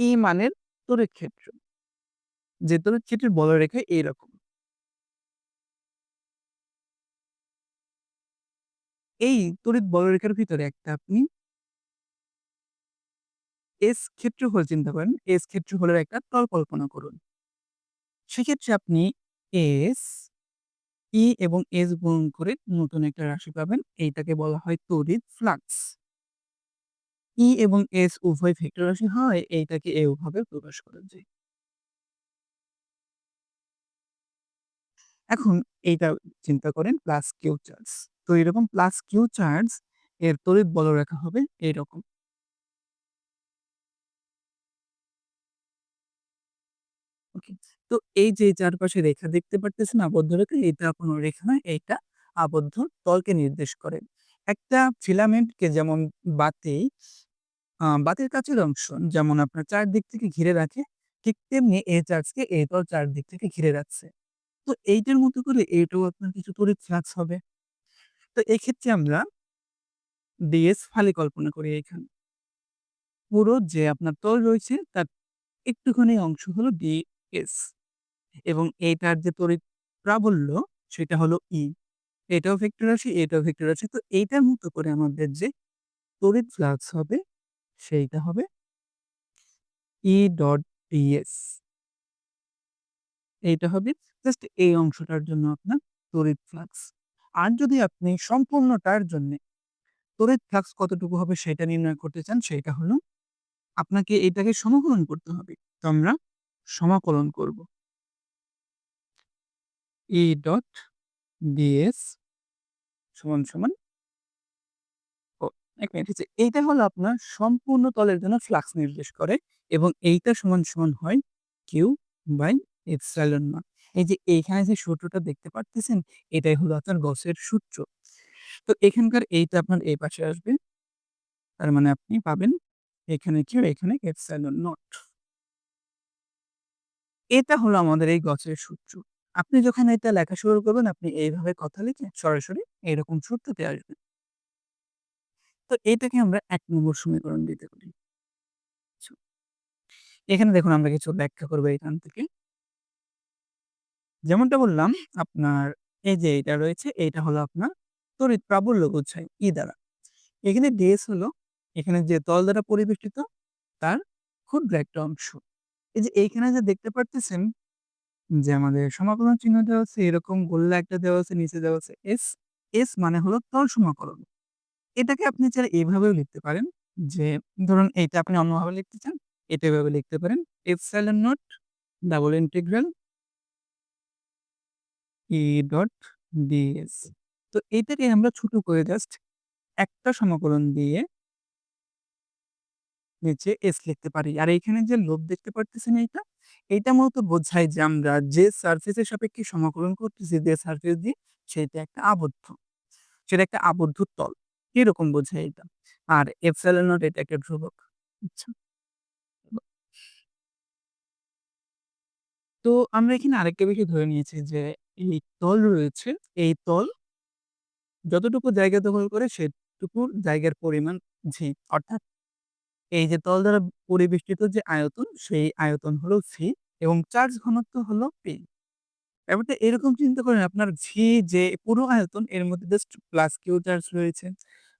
ই মানের তড়িৎ ক্ষেত্র। যে তড়িৎ ক্ষেত্রের বলরেখা এইরকম। এই তড়িৎ বলরেখার ভিতরে একটা আপনি এস ক্ষেত্রফল চিন্তা করেন। এস ক্ষেত্রফলের একটা তল কল্পনা করুন। সেক্ষেত্রে আপনি এস, ই এবং এস গুণন করে নতুন একটা রাশি পাবেন। এইটাকে বলা হয় তড়িৎ ফ্লাক্স। ই এবং এস উভয় ভেক্টর রাশি হয় এইটাকে এভাবে প্রকাশ করা যায়। এখন এইটা চিন্তা করেন প্লাস কিউ চার্জ। তো এরকম প্লাস কিউ চার্জ এর তড়িৎ বলরেখা হবে এইরকম। তো এই যে চারপাশে রেখা দেখতে পারতেছেন আবদ্ধ রেখা, এটা কোনো রেখা নয়, এইটা আবদ্ধ তলকে নির্দেশ করে। একটা ফিলামেন্টকে যেমন বাতি বাতির কাছের অংশ যেমন আপনার চারদিক থেকে ঘিরে রাখে, ঠিক তেমনি এই চার্জকে এই তল চারদিক থেকে ঘিরে রাখছে। তো এইটার মতো করে এইটাও আপনার কিছু তড়িৎ ফ্লাক্স হবে। তো এক্ষেত্রে আমরা ডিএস ফালি কল্পনা করি এখানে। পুরো যে আপনার তল রয়েছে তার একটুখানি অংশ হলো ডিএস এবং এইটার যে তড়িৎ প্রাবল্য সেটা হলো ই। এটাও ভেক্টর রাশি, এটাও ভেক্টর রাশি। তো এইটার মতো করে আমাদের যে তড়িৎ ফ্লাক্স হবে সেইটা হবে ই ডট ডিএস। এইটা হবে জাস্ট এই অংশটার জন্য আপনার তড়িৎ ফ্লাক্স। আর যদি আপনি সম্পূর্ণটার জন্যে তড়িৎ ফ্লাক্স কতটুকু হবে সেটা নির্ণয় করতে চান সেটা হলো আপনাকে এটাকে সমাকলন করতে হবে। তো আমরা সমাকলন করব। ই ডট ডিএস সমান, সমান ও ১ মিনিট হচ্ছে এইটা হলো আপনার সম্পূর্ণ তলের জন্য ফ্লাক্স নির্দেশ করে এবং এইটা সমান, সমান হয় কিউ বাই এপসাইলন নট। এই যে এইখানে যে সূত্রটা দেখতে পারতেছেন এটাই হলো আপনার গসের সূত্র। তো এখানকার এইটা আপনার এই পাশে আসবে। তার মানে আপনি পাবেন এখানে কিউ এখানে এপসাইলন নট। এটা হলো আমাদের এই গসের সূত্র। আপনি যখন এটা লেখা শুরু করবেন আপনি এইভাবে কথা লিখে সরাসরি এইরকম সূত্রতে আসবেন। তো এইটাকে আমরা ১ নম্বর সমীকরণ দিতে পারি। আচ্ছা। এখানে দেখুন আমরা কিছু ব্যাখ্যা করব এখান থেকে। যেমনটা বললাম, আপনার এই যে এইটা রয়েছে, এইটা হলো আপনার তড়িৎ প্রাবল্য বোঝায় ই দ্বারা। এখানে ডিএস হলো, এখানে যে তল দ্বারা পরিবেষ্টিত, তার ক্ষুদ্র একটা অংশ। এই যে এইখানে যে দেখতে পারতেছেন, যে আমাদের সমাকলন চিহ্ন দেওয়া আছে, এরকম গোল্লা একটা দেওয়া আছে, নিচে দেওয়া আছে, এস। এস মানে হলো তল সমাকলন। এটাকে আপনি চাইলে এভাবেও লিখতে পারেন যে ধরুন এইটা আপনি অন্যভাবে লিখতে চান, এটা এভাবে লিখতে পারেন। Epsilon naught double integral E dot DS. তো এইটাকে আমরা ছোট করে জাস্ট একটা সমাকলন দিয়ে নিচে এস লিখতে পারি। আর এইখানে যে লোভ দেখতে পারতেছেন এইটা, এইটা মূলত বোঝায় যে আমরা যে সারফেসের সাপেক্ষে সমাকলন করতেছি যে সারফেস দিয়ে সেটা একটা আবদ্ধ। সেটা একটা আবদ্ধ তল। এরকম বোঝায় এটা। আর এপসাইলন নট এটা একটা ধ্রুবক। আচ্ছা। তো আমরা এখানে আরেকটা বিষয় ধরে নিয়েছি যে এই তল রয়েছে, এই তল যতটুকু জায়গা দখল করে সেটুকু জায়গার পরিমাণ জি। অর্থাৎ এই যে তল দ্বারা পরিবেষ্টিত যে আয়তন সেই আয়তন হলো ভি এবং চার্জ ঘনত্ব হলো পি। ব্যাপারটা এরকম চিন্তা করেন আপনার ভি যে পুরো আয়তন এর মধ্যে জাস্ট প্লাস কিউ চার্জ রয়েছে।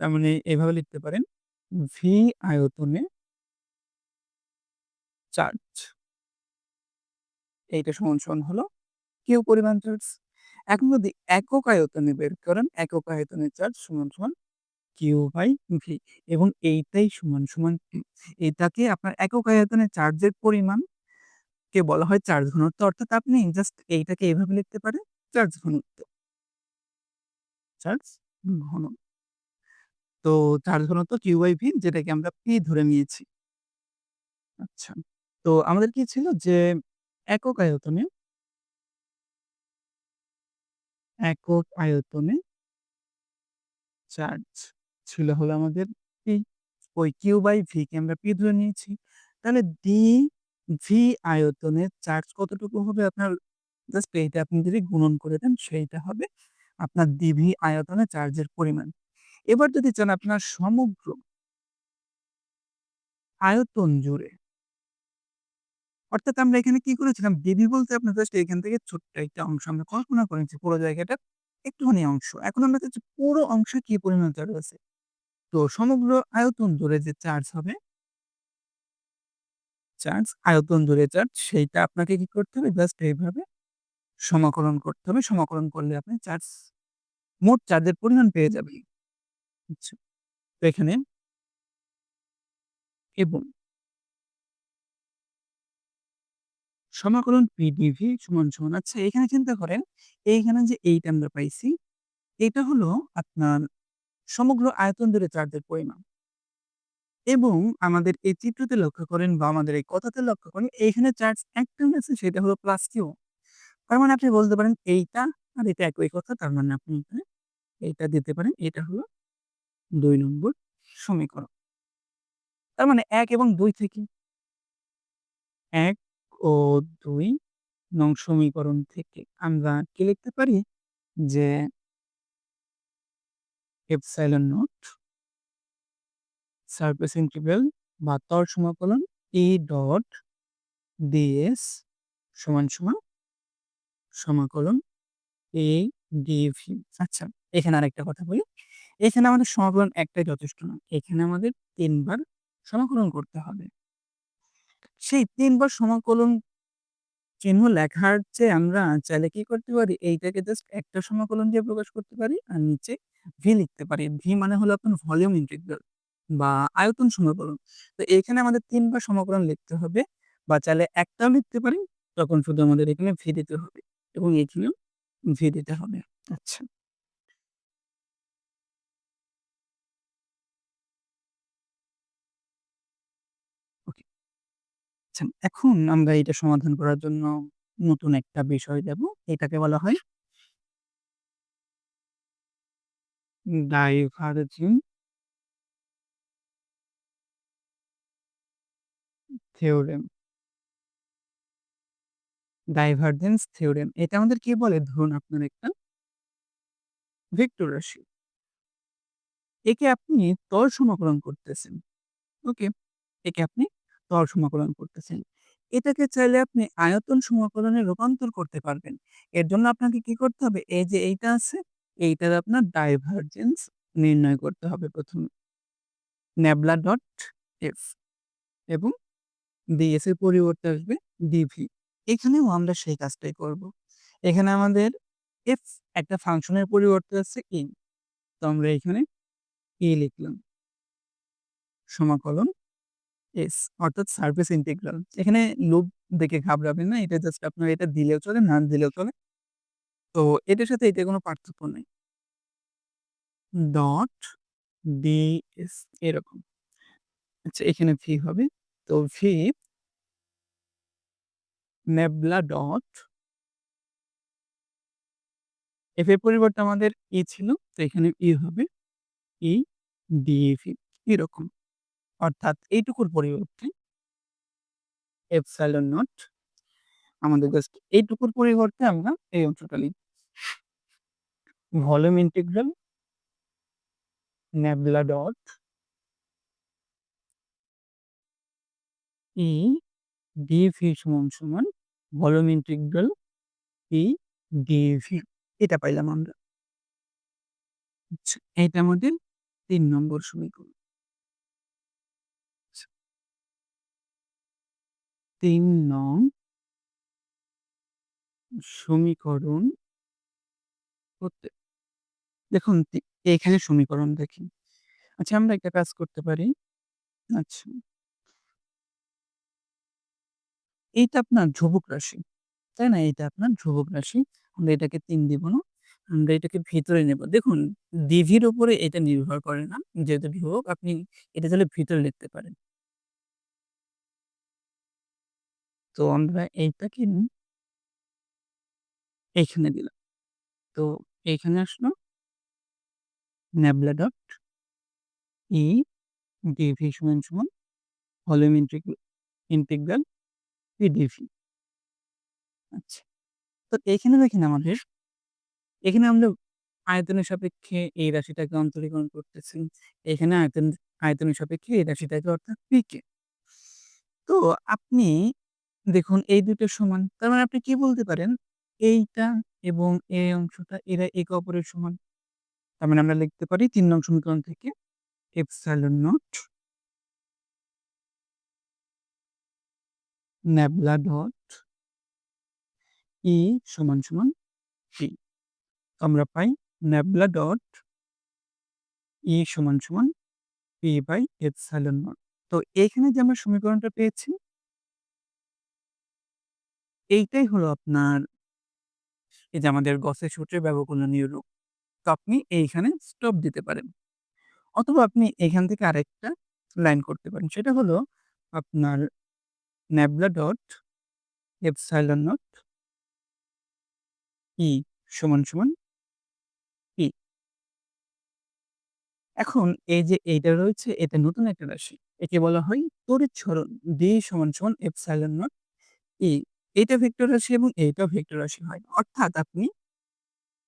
তার মানে এভাবে লিখতে পারেন ভি আয়তনে চার্জ। এইটা সমান, সমান হলো কিউ পরিমাণ চার্জ। এখন যদি একক আয়তনে বের করেন, একক আয়তনের চার্জ সমান, সমান কিউ বাই ভি এবং এইটাই সমান, সমান এটাকে আপনার একক আয়তনের চার্জের পরিমাণকে বলা হয় চার্জ ঘনত্ব। অর্থাৎ আপনি জাস্ট এইটাকে এভাবে লিখতে পারেন চার্জ ঘনত্ব। চার্জ ঘন তো চার্জ ঘনত্ব কিউ বাই ভি যেটাকে আমরা পি ধরে নিয়েছি। আচ্ছা। তো আমাদের কি ছিল যে একক আয়তনে একক আয়তনে চার্জ ছিল হলো আমাদের পি। ওই কিউ বাই ভি কে আমরা পি ধরে নিয়েছি। তাহলে ডি ভি আয়তনে চার্জ কতটুকু হবে আপনার জাস্ট এইটা আপনি যদি গুণন করে দেন সেইটা হবে আপনার ডিভি আয়তনে চার্জের পরিমাণ। এবার যদি চান আপনার সমগ্র আয়তন জুড়ে অর্থাৎ আমরা এখানে কি করেছিলাম? ডিভি বলতে আপনার জাস্ট এখান থেকে ছোট্ট একটা অংশ আমরা কল্পনা করেছি পুরো জায়গাটার একটুখানি অংশ। এখন আমরা চাচ্ছি পুরো অংশে কি পরিমাণ চার্জ আছে। তো সমগ্র আয়তন জুড়ে যে চার্জ হবে চার্জ, আয়তন জুড়ে চার্জ সেইটা আপনাকে কি করতে হবে? জাস্ট এইভাবে সমাকলন করতে হবে। সমাকলন করলে আপনি চার্জ মোট চার্জের পরিমাণ পেয়ে যাবেন। আচ্ছা। তো এখানে এবং সমাকলন পিডিভি সমান, সমান আচ্ছা এখানে চিন্তা করেন এইখানে যে এইটা আমরা পাইছি, এটা হলো আপনার সমগ্র আয়তন জুড়ে চার্জের পরিমাণ। এবং আমাদের এই চিত্রতে লক্ষ্য করেন বা আমাদের এই কথাতে লক্ষ্য করেন এইখানে চার্জ একটা আছে সেটা হলো প্লাস কিউ। তার মানে আপনি বলতে পারেন এইটা আর এটা একই কথা। তার মানে আপনি এখানে এইটা দিতে পারেন। এটা হলো ২ নম্বর সমীকরণ। তার মানে এক এবং দুই থেকে এক ও দুই নং সমীকরণ থেকে আমরা কি লিখতে পারি? যে এপসাইলন নট সারফেস ইন্টিগ্রাল বা ত্বর সমাকলন E ডট ডিএস সমান, সমান সমাকলন এ ডিভি। আচ্ছা, এখানে আরেকটা কথা বলি। এখানে আমাদের সমাকলন একটাই যথেষ্ট না। এখানে আমাদের ৩ বার সমাকলন করতে হবে। সেই ৩ বার সমাকলন চিহ্ন লেখার চেয়ে আমরা চাইলে কি করতে পারি? এইটাকে জাস্ট একটা সমাকলন দিয়ে প্রকাশ করতে পারি আর নিচে ভি লিখতে পারি। ভি মানে হলো আপনার ভলিউম ইন্টিগ্রাল বা আয়তন সমাকলন। তো এখানে আমাদের ৩ বার সমাকলন লিখতে হবে বা চাইলে একটাও লিখতে পারি। তখন শুধু আমাদের এখানে ভি দিতে হবে এবং এখানেও ভি দিতে হবে। আচ্ছা। ওকে। আচ্ছা, এখন আমরা এটা সমাধান করার জন্য নতুন একটা বিষয় দেব। এটাকে বলা হয় ডাইভারজিং থিওরেম। Divergence theorem. এটা আমাদের কি বলে? ধরুন আপনার একটা ভেক্টর রাশি। একে আপনি ত্বর সমাকলন করতেছেন। ওকে? একে আপনি ত্বর সমাকলন করতেছেন। এটাকে চাইলে আপনি আয়তন সমাকলনে রূপান্তর করতে পারবেন। এর জন্য আপনাকে কি করতে হবে? এই যে এইটা আছে, এইটার আপনার ডাইভারজেন্স নির্ণয় করতে হবে ১ম এ। ন্যাবলা ডট এফ এবং ডিএস এর পরিবর্তে আসবে ডিভি। এখানেও আমরা সেই কাজটাই করব। এখানে আমাদের এফ একটা ফাংশনের পরিবর্তে আছে ই। তো আমরা এখানে ই লিখলাম। সমাকলন এস অর্থাৎ সারফেস ইন্টিগ্রাল। এখানে লুপ দেখে ঘাবড়াবেন না। এটা জাস্ট আপনার এটা দিলেও চলে, না দিলেও চলে। তো এটার সাথে এটা কোনো পার্থক্য নেই। ডট ডিএস এরকম। আচ্ছা এখানে ভি হবে। তো ভি নেবলা ডট এফ এর পরিবর্তে আমাদের ই ছিল। তো এখানে ই হবে ই ডিভি এরকম। অর্থাৎ এইটুকুর পরিবর্তে এপসাইলন নট আমাদের জাস্ট এইটুকুর পরিবর্তে আমরা এই অংশটা লিখব। Volume integral nabla dot E DV সমান, সমান ভলিউম ইন্টিগ্রাল ই ডিভি এটা পাইলাম আমরা। আচ্ছা, এটা আমাদের তিন নম্বর সমীকরণ। ৩ নং সমীকরণ করতে দেখুন এখানে সমীকরণ দেখি। আচ্ছা আমরা একটা কাজ করতে পারি। আচ্ছা। এইটা আপনার ধ্রুবক রাশি। তাই না? এটা আপনার ধ্রুবক রাশি। আমরা এটাকে ৩ দিব না। আমরা এটাকে ভিতরে নেব। দেখুন ডিভির উপরে এটা নির্ভর করে না। যেহেতু ধ্রুবক, আপনি এটা চাইলে ভিতরে লিখতে পারেন। তো আমরা এইটাকে এইখানে দিলাম। তো এইখানে আসলো নেবলা ডট ই ডিভি সমান, সমান ভলিউম ইন্টিগ্রাল ইন্টিগ্রাল পিডিভি। আচ্ছা। তো এখানে দেখেন আমাদের এখানে আমরা আয়তনের সাপেক্ষে এই রাশিটাকে অন্তরীকরণ করতেছি। এখানে আয়তন আয়তনের সাপেক্ষে এই রাশিটাকে অর্থাৎ পিকে। তো আপনি দেখুন এই দুটো সমান। তার মানে আপনি কি বলতে পারেন? এইটা এবং এই অংশটা এরা একে অপরের সমান। তার মানে আমরা লিখতে পারি তিন নং সমীকরণ থেকে epsilon naught nabla dot E সমান, সমান পি। আমরা পাই ন্যাবলা ডট ই সমান, সমান পি বাই এপসাইলন নট। তো এইখানে যে আমরা সমীকরণটা পেয়েছি এইটাই হলো আপনার এই যে আমাদের গসের সূত্রের ব্যবকলনীয় রূপ। তো আপনি এইখানে স্টপ দিতে পারেন। অথবা আপনি এখান থেকে আরেকটা লাইন করতে পারেন। সেটা হলো আপনার nabla dot epsilon naught E সমান, সমান পি। এখন এই যে এইটা রয়েছে এটা নতুন একটা রাশি। একে বলা হয় তড়িৎ সরণ ডি সমান, সমান এপসাইলন নট ই। এইটা ভেক্টর রাশি এবং এইটাও ভেক্টর রাশি হয়। অর্থাৎ আপনি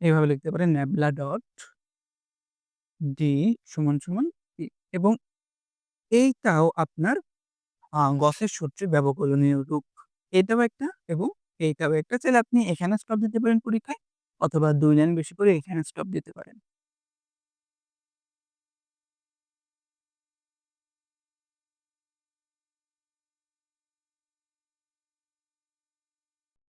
এভাবে লিখতে পারেন ন্যাবলা ডট ডি সমান, সমান এবং এইটাও আপনার গসের সূত্রের ব্যবকলনীয় রূপ। এটাও একটা এবং এইটাও একটা। চাইলে আপনি এখানে স্টপ দিতে পারেন পরীক্ষায় অথবা দুই লাইন বেশি করে এখানে স্টপ দিতে পারেন।